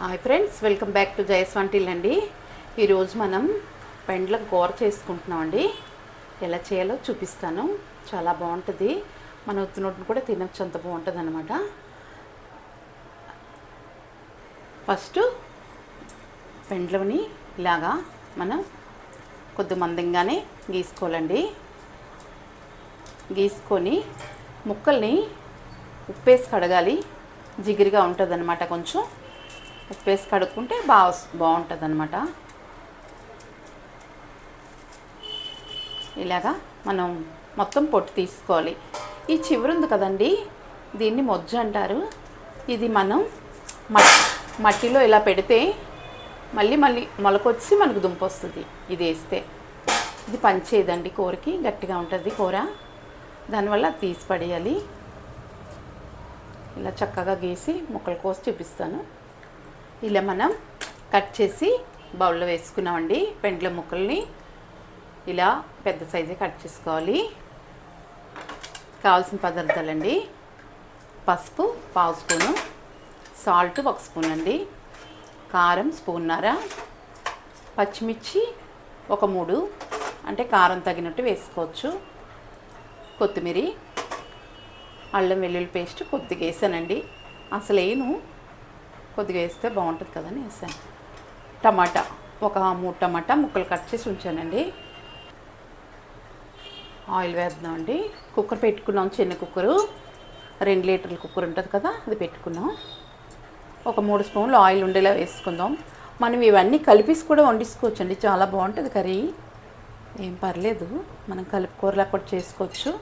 Hi friends welcome back to జయస్ వంటిల్ అండి ఈరోజు మనం పెండ్లకు కూర చేసుకుంటున్నామండి ఎలా చేయాలో చూపిస్తాను. చాలా బాగుంటుంది. మన ఉత్తినొట్టును కూడా తినొచ్చు అంత బాగుంటుంది అనమాట ఫస్ట్ పెండ్లని ఇలాగా మనం కొద్ది మందంగానే గీసుకోవాలండి. గీసుకొని ముక్కల్ని ఉప్పేసి కడగాలి. జిగిరిగా ఉంటుంది అనమాట కొంచెం. ఉప్పేసి కడుక్కుంటే బాగా బాగుంటుంది అనమాట ఇలాగా మనం మొత్తం పొట్టు తీసుకోవాలి. ఈ చివరి ఉంది కదండి దీన్ని మొజ్జు అంటారు. ఇది మనం మట్టి మట్టిలో ఇలా పెడితే మళ్ళీ మళ్ళీ మొలకొచ్చి మనకు దుంప వస్తుంది. ఇది వేస్తే. ఇది పంచేదండి కూరకి గట్టిగా ఉంటుంది కూర. దానివల్ల అది తీసి పడేయాలి. ఇలా చక్కగా గీసి ముక్కలు కోసి చూపిస్తాను. ఇలా మనం కట్ చేసి బౌల్లో వేసుకున్నామండి. పెండ్ల ముక్కల్ని ఇలా పెద్ద సైజే కట్ చేసుకోవాలి. కావాల్సిన పదార్థాలండి. పసుపు పావు స్పూను సాల్ట్ ఒక స్పూన్ అండి కారం స్పూన్నర పచ్చిమిర్చి ఒక మూడు అంటే కారం తగినట్టు వేసుకోవచ్చు. కొత్తిమీర అల్లం వెల్లుల్లి పేస్ట్ కొద్దిగా వేసానండి. అసలు వేయను కొద్దిగా వేస్తే బాగుంటుంది కదని వేసాను. టమాటా ఒక మూడు టమాటా ముక్కలు కట్ చేసి ఉంచానండి. ఆయిల్ వేద్దామండి కుక్కర్ పెట్టుకున్నాం చిన్న కుక్కరు. రెండు లీటర్ల కుక్కర్ ఉంటుంది కదా అది పెట్టుకున్నాం. ఒక మూడు స్పూన్లు ఆయిల్ ఉండేలా వేసుకుందాం. మనం ఇవన్నీ కలిపేసి కూడా వండించుకోవచ్చండి చాలా బాగుంటుంది కర్రీ. ఏం పర్లేదు మనం కలిపి కూరలా కూడా చేసుకోవచ్చు.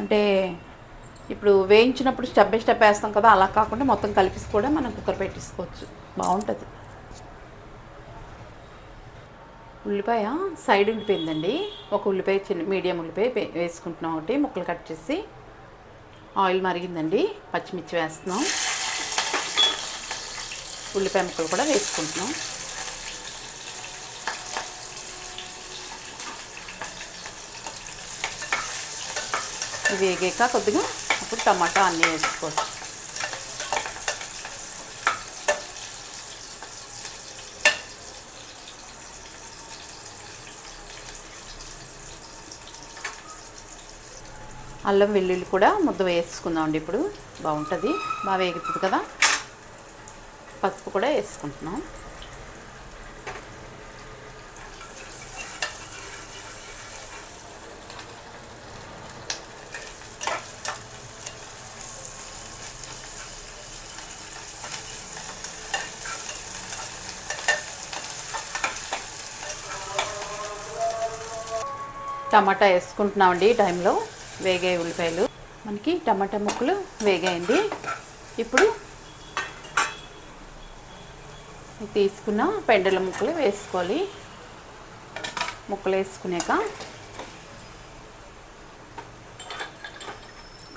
అంటే ఇప్పుడు వేయించినప్పుడు స్టెప్ బై స్టెప్ వేస్తాం కదా అలా కాకుండా మొత్తం కలిపేసి కూడా మనం కుక్కర్ పెట్టేసుకోవచ్చు. బాగుంటుంది. ఉల్లిపాయ సైడ్ ఉండిపోయిందండి. ఒక ఉల్లిపాయ చిన్న మీడియం ఉల్లిపాయ వేసుకుంటున్నాం ఒకటి ముక్కలు కట్ చేసి. ఆయిల్ మరిగిందండి. పచ్చిమిర్చి వేస్తున్నాం. ఉల్లిపాయ ముక్కలు కూడా వేసుకుంటున్నాం. ఇవి వేగాక కొద్దిగా అప్పుడు టమాటా అన్నీ వేసుకోవచ్చు. అల్లం వెల్లుల్లి కూడా ముద్ద వేసుకుందామండి ఇప్పుడు. బాగుంటుంది. బాగా వేగుతుంది కదా. పసుపు కూడా వేసుకుంటున్నాం. టమాటా వేసుకుంటున్నామండి ఈ టైంలో. వేగే ఉల్లిపాయలు. మనకి టమాటా ముక్కలు వేగాయండి. ఇప్పుడు తీసుకున్న పెండల ముక్కలు వేసుకోవాలి. ముక్కలు వేసుకున్నాక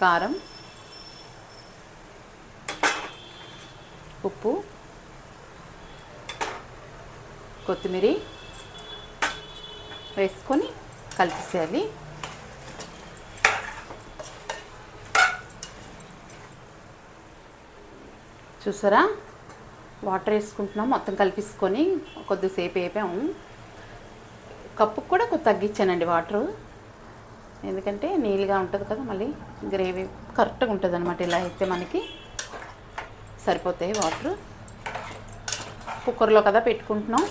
కారం ఉప్పు కొత్తిమీర వేసుకొని కలిపేసేయాలి. చూసారా? వాటర్ వేసుకుంటున్నాం మొత్తం కలిపేసుకొని కొద్దిసేపు వేపాము. కప్పుకు కూడా కొద్ది తగ్గించానండి వాటరు. ఎందుకంటే నీళ్ళుగా ఉంటుంది కదా మళ్ళీ గ్రేవీ కరెక్ట్గా ఉంటుంది అనమాట ఇలా అయితే మనకి సరిపోతాయి వాటర్. కుక్కర్లో కదా పెట్టుకుంటున్నాం.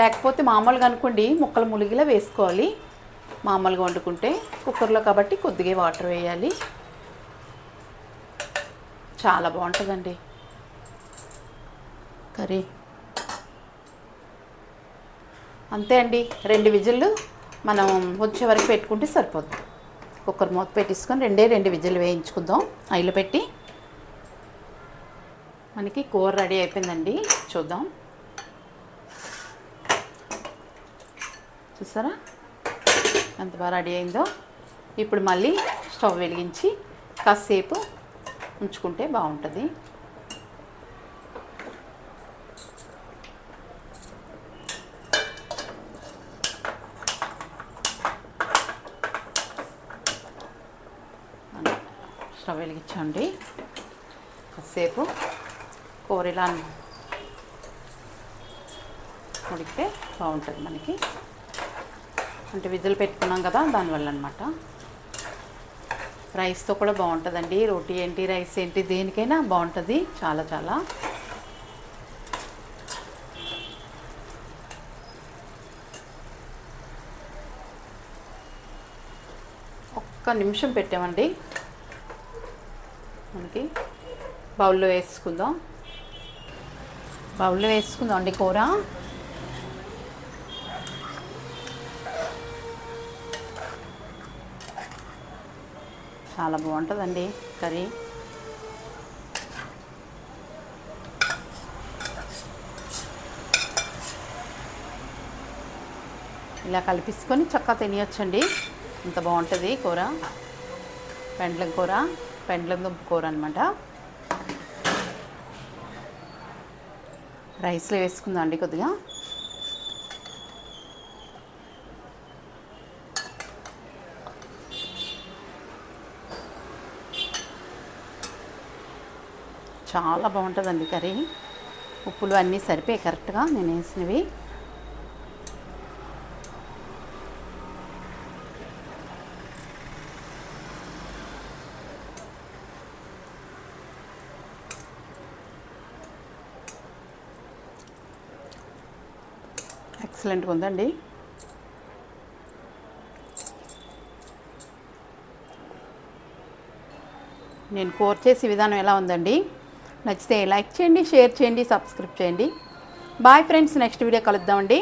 లేకపోతే మామూలుగా అనుకోండి ముక్కలు ములిగిలా వేసుకోవాలి. మామూలుగా వండుకుంటే కుక్కర్లో కాబట్టి కొద్దిగా వాటర్ వేయాలి. చాలా బాగుంటుందండి. కర్రీ. అంతే అండి. రెండు విజిల్లు మనం వచ్చే వరకు పెట్టుకుంటే సరిపోద్ది. కుక్కర్ మూత పెట్టేసుకొని రెండే రెండు విజిల్లు వేయించుకుందాం. ఆయిల్ పెట్టి. మనకి కూర రెడీ అయిపోయిందండి. చూద్దాం. చూసారా? ఎంత బాగా రెడీ అయిందో ఇప్పుడు మళ్ళీ స్టవ్ వెలిగించి కాసేపు ఉంచుకుంటే బాగుంటుంది. స్టవ్ వెలిగించండి. కాసేపు కూర ఇలా ఉడికితే బాగుంటుంది మనకి. అంటే విధులు పెట్టుకున్నాం కదా దానివల్ల అనమాట రైస్తో కూడా బాగుంటుందండి రోటీ ఏంటి రైస్ ఏంటి దేనికైనా బాగుంటుంది చాలా చాలా. ఒక్క నిమిషం పెట్టామండి. మనకి బౌల్లో వేసుకుందాం. బౌల్లో వేసుకుందాం అండి కూర. చాలా బాగుంటుందండి కర్రీ. ఇలా కలిపించుకొని చక్కగా తినేయచ్చండి. ఇంత బాగుంటుంది కూర. పెండ్లం కూర పెండ్లం దుంప కూర అనమాట రైస్లో వేసుకుందాం అండి కొద్దిగా. చాలా బాగుంటుందండి కర్రీ. ఉప్పులు అన్నీ సరిపోయి కరెక్ట్గా నేను వేసినవి. ఎక్సలెంట్గా ఉందండి. నేను కోర్ చేసే విధానం ఎలా ఉందండి? నచ్చితే లైక్ చేయండి షేర్ చేయండి సబ్స్క్రైబ్ చేయండి. బాయ్ ఫ్రెండ్స్ నెక్స్ట్ వీడియో కలుద్దామండి.